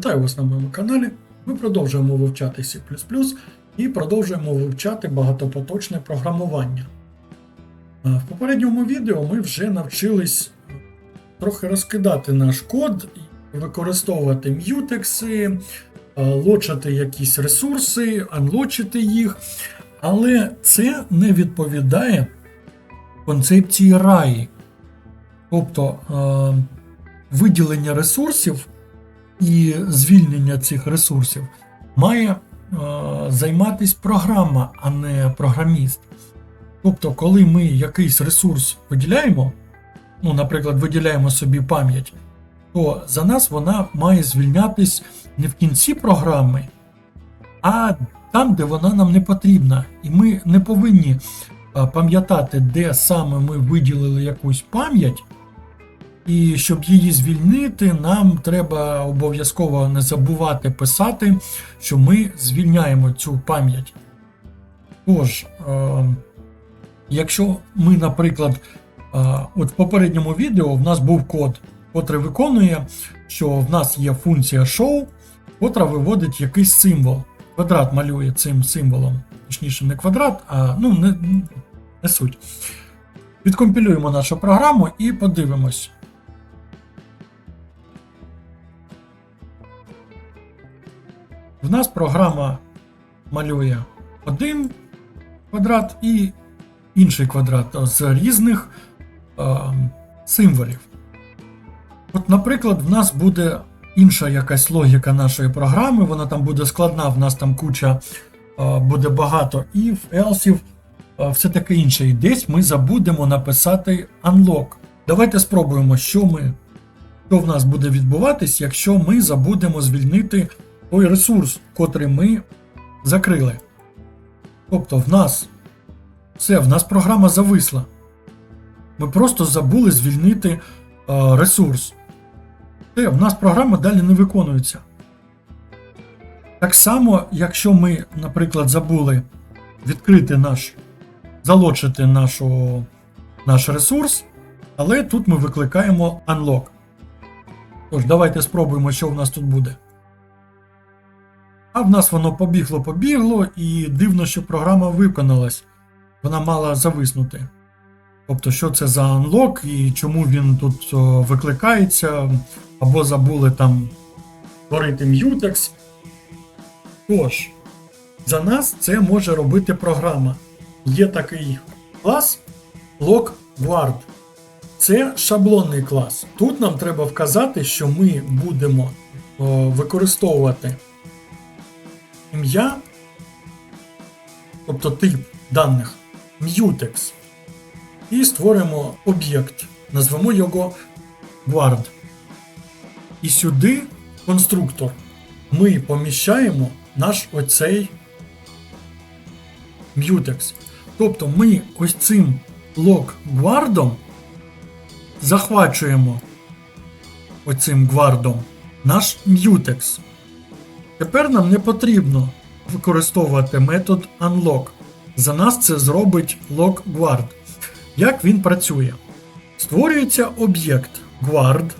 Вітаю вас на моєму каналі. Ми продовжуємо вивчати C і продовжуємо вивчати багатопоточне програмування. В попередньому відео ми вже навчились трохи розкидати наш код використовувати м'ютекси, лочити якісь ресурси, анлочити їх. Але це не відповідає концепції RAI. Тобто виділення ресурсів і звільнення цих ресурсів має е, займатися програма, а не програміст. Тобто, коли ми якийсь ресурс виділяємо, ну, наприклад, виділяємо собі пам'ять, то за нас вона має звільнятись не в кінці програми, а там, де вона нам не потрібна. І ми не повинні е, пам'ятати, де саме ми виділили якусь пам'ять. І щоб її звільнити, нам треба обов'язково не забувати писати, що ми звільняємо цю пам'ять. Тож, е, якщо ми, наприклад, е, от в попередньому відео в нас був код, котрий виконує, що в нас є функція show, котра виводить якийсь символ. Квадрат малює цим символом. Точніше, не квадрат, а ну, не, не суть. Відкомпілюємо нашу програму і подивимось. В нас програма малює один квадрат і інший квадрат з різних е, символів. От, наприклад, в нас буде інша якась логіка нашої програми, вона там буде складна, в нас там куча е, буде багато if, else, е, все таке інше. І десь ми забудемо написати unlock. Давайте спробуємо, що ми, що в нас буде відбуватись, якщо ми забудемо звільнити той ресурс, котрий ми закрили. Тобто в нас все, в нас програма зависла. Ми просто забули звільнити е, ресурс. Все, в нас програма далі не виконується. Так само, якщо ми, наприклад, забули відкрити наш, залочити нашу, наш ресурс, але тут ми викликаємо unlock. Тож, давайте спробуємо, що в нас тут буде. А в нас воно побігло-побігло, і дивно, що програма виконалась. Вона мала зависнути. Тобто, що це за unlock і чому він тут викликається, або забули там створити mutex. Тож, за нас це може робити програма. Є такий клас LockGuard. Це шаблонний клас. Тут нам треба вказати, що ми будемо використовувати ім'я, тобто тип даних mutex, і створимо об'єкт, назвемо його guard. І сюди конструктор. Ми поміщаємо наш оцей mutex. Тобто ми ось цим лог-гвардом захвачуємо оцим гвардом наш mutex. Тепер нам не потрібно використовувати метод unlock. За нас це зробить LockGuard. Як він працює? Створюється об'єкт guard,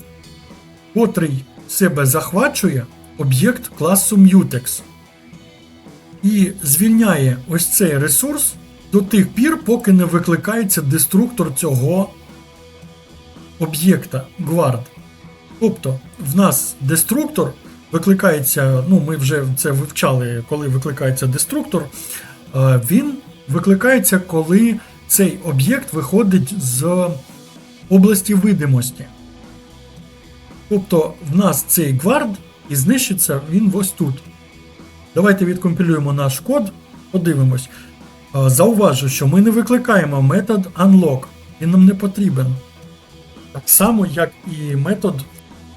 котрий себе захвачує об'єкт класу Mutex. І звільняє ось цей ресурс до тих пір, поки не викликається деструктор цього об'єкта guard. Тобто, в нас деструктор викликається, ну ми вже це вивчали, коли викликається деструктор. Е, Він викликається, коли цей об'єкт виходить з області видимості. Тобто в нас цей гвард і знищиться він ось тут. Давайте відкомпілюємо наш код, подивимось. Е, Зауважу, що ми не викликаємо метод unlock, він нам не потрібен. Так само, як і метод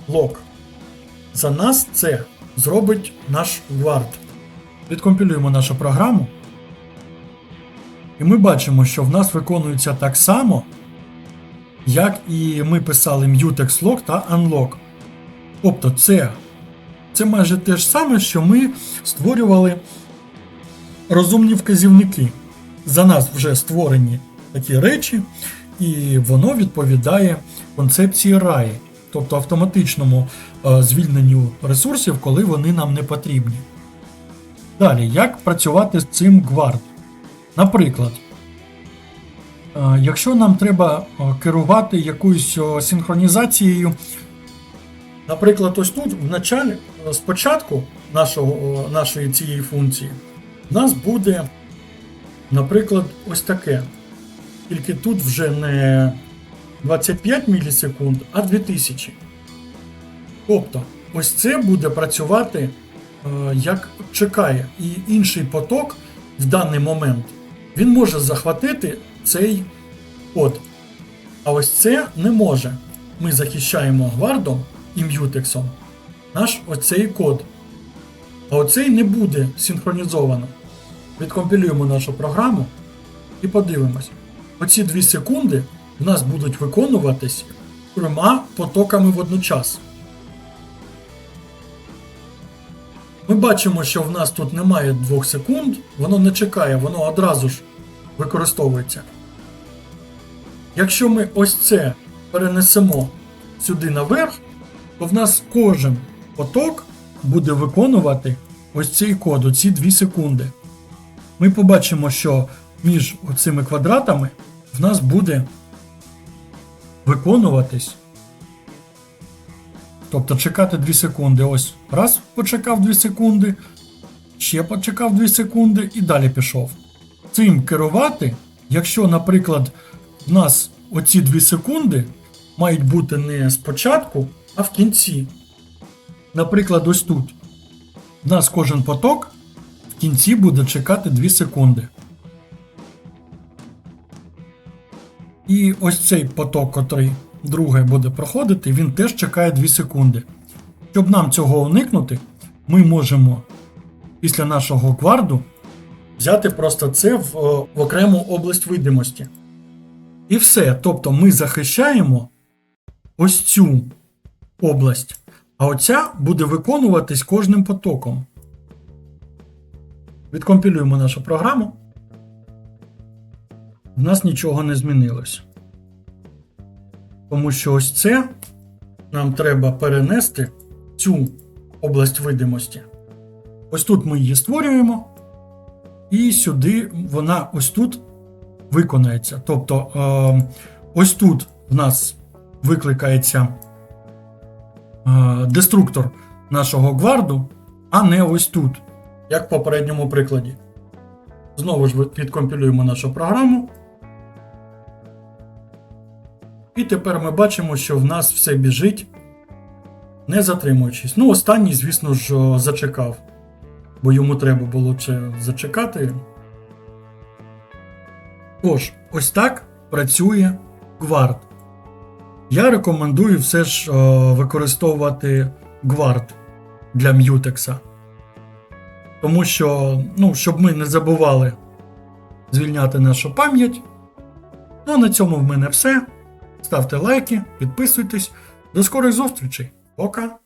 lock. За нас це зробить наш Guard. Відкомпілюємо нашу програму. І ми бачимо, що в нас виконується так само, як і ми писали mutex lock та unlock. Тобто це, це майже те ж саме, що ми створювали розумні вказівники. За нас вже створені такі речі, і воно відповідає концепції RAI. Тобто автоматичному е, звільненню ресурсів, коли вони нам не потрібні. Далі, як працювати з цим гвард? Наприклад, е, якщо нам треба е, керувати якоюсь синхронізацією, наприклад, ось тут в началі, спочатку нашого, нашої цієї функції, в нас буде, наприклад, ось таке. Тільки тут вже не 25 мілісекунд, а 2000. Тобто, ось це буде працювати е, як чекає, і інший поток в даний момент він може захватити цей код. А ось це не може. Ми захищаємо гвардом і м'ютексом наш оцей код. А оцей не буде синхронізовано. Відкомпілюємо нашу програму і подивимось. Оці 2 секунди в нас будуть виконуватись трьома потоками водночас. Ми бачимо, що в нас тут немає 2 секунд, воно не чекає, воно одразу ж використовується. Якщо ми ось це перенесемо сюди наверх, то в нас кожен поток буде виконувати ось цей код, оці 2 секунди. Ми побачимо, що між оцими квадратами в нас буде виконуватись. Тобто чекати 2 секунди. Ось раз почекав 2 секунди, ще почекав 2 секунди і далі пішов. Цим керувати, якщо, наприклад, в нас оці 2 секунди мають бути не спочатку, а в кінці. Наприклад, ось тут. В нас кожен поток в кінці буде чекати 2 секунди. І ось цей поток, котрий другий буде проходити, він теж чекає 2 секунди. Щоб нам цього уникнути, ми можемо після нашого кварду взяти просто це в, в окрему область видимості. І все. Тобто ми захищаємо ось цю область, а оця буде виконуватись кожним потоком. Відкомпілюємо нашу програму. В нас нічого не змінилось. Тому що ось це нам треба перенести цю область видимості. Ось тут ми її створюємо, і сюди вона ось тут виконається. Тобто, е, ось тут в нас викликається е, деструктор нашого гварду, а не ось тут, як в попередньому прикладі. Знову ж відкомпілюємо нашу програму. І тепер ми бачимо, що в нас все біжить, не затримуючись. Ну, останній, звісно ж, зачекав, бо йому треба було це зачекати. Тож, ось так працює Гвард. Я рекомендую все ж використовувати Гвард для М'ютекса. Тому що, ну, щоб ми не забували звільняти нашу пам'ять. Ну, на цьому в мене все. Ставте лайки, підписуйтесь. До скорих зустрічей. Пока!